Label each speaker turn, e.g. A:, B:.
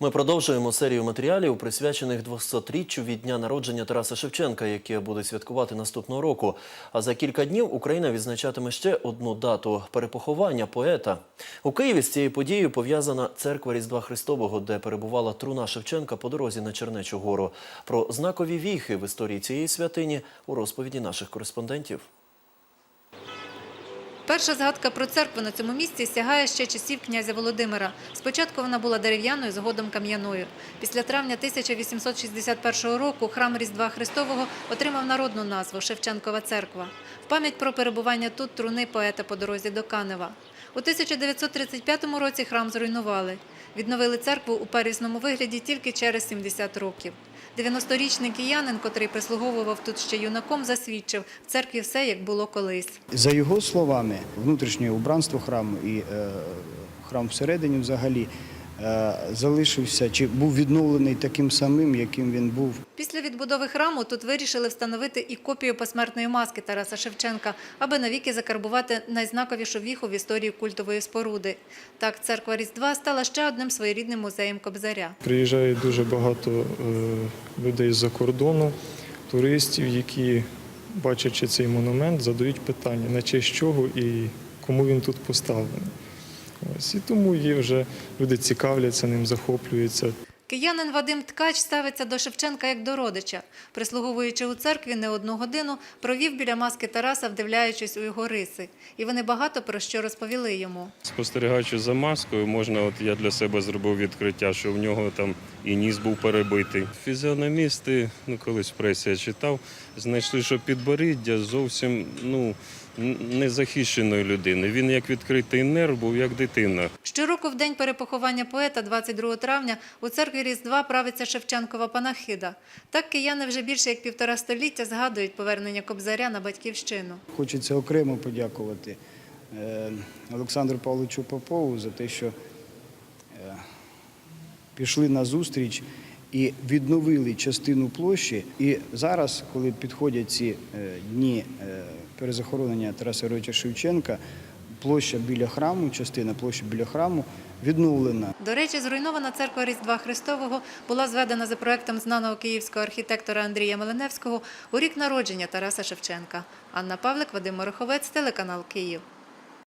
A: Ми продовжуємо серію матеріалів, присвячених 200-річчю від дня народження Тараса Шевченка, яке буде святкувати наступного року. А за кілька днів Україна відзначатиме ще одну дату перепоховання поета. У Києві з цією подією пов'язана церква Різдва Христового, де перебувала труна Шевченка по дорозі на Чернечу гору. Про знакові віхи в історії цієї святині у розповіді наших кореспондентів.
B: Перша згадка про церкву на цьому місці сягає ще часів князя Володимира. Спочатку вона була дерев'яною, згодом кам'яною. Після травня 1861 року храм Різдва Христового отримав народну назву Шевченкова церква. В пам'ять про перебування тут труни поета по дорозі до Канева. У 1935 році храм зруйнували. Відновили церкву у первісному вигляді тільки через 70 років. 90-річний киянин, котрий прислуговував тут ще юнаком, засвідчив – в церкві все, як було колись.
C: За його словами, внутрішнє убранство храму і е, храм всередині взагалі залишився чи був відновлений таким самим, яким він був
B: Після відбудови храму тут вирішили встановити і копію посмертної маски Тараса Шевченка, аби навіки закарбувати найзнаковішу віху в історії культової споруди. Так, церква Різдва стала ще одним своєрідним музеєм Кобзаря.
D: Приїжджає дуже багато е, людей з-за кордону, туристів, які, бачачи цей монумент, задають питання, на честь чого і кому він тут поставлений. Ось, і тому є вже люди цікавляться ним, захоплюються.
B: Киянин Вадим Ткач ставиться до Шевченка як до родича. Прислуговуючи у церкві не одну годину, провів біля маски Тараса, вдивляючись у його риси. І вони багато про що розповіли йому.
E: Спостерігаючи за маскою, можна, от я для себе зробив відкриття, що в нього там і ніс був перебитий. Фізіономісти, ну колись в пресі я читав, знайшли, що підборіддя зовсім ну, незахищеної людини. Він як відкритий нерв був, як дитина.
B: Щороку в день перепоховання поета, 22 травня, у церкві Різдва правиться Шевченкова панахида. Так кияни вже більше як півтора століття згадують повернення Кобзаря на батьківщину.
C: Хочеться окремо подякувати е, Олександру Павловичу Попову за те, що е, пішли на зустріч і відновили частину площі. І зараз, коли підходять ці е, дні е, перезахоронення Тараса Григоровича Шевченка, площа біля храму, частина площі біля храму відновлена.
B: До речі, зруйнована церква Різдва Христового була зведена за проектом знаного київського архітектора Андрія Меленевського у рік народження Тараса Шевченка. Анна Павлик, Вадим Мороховець, телеканал Київ.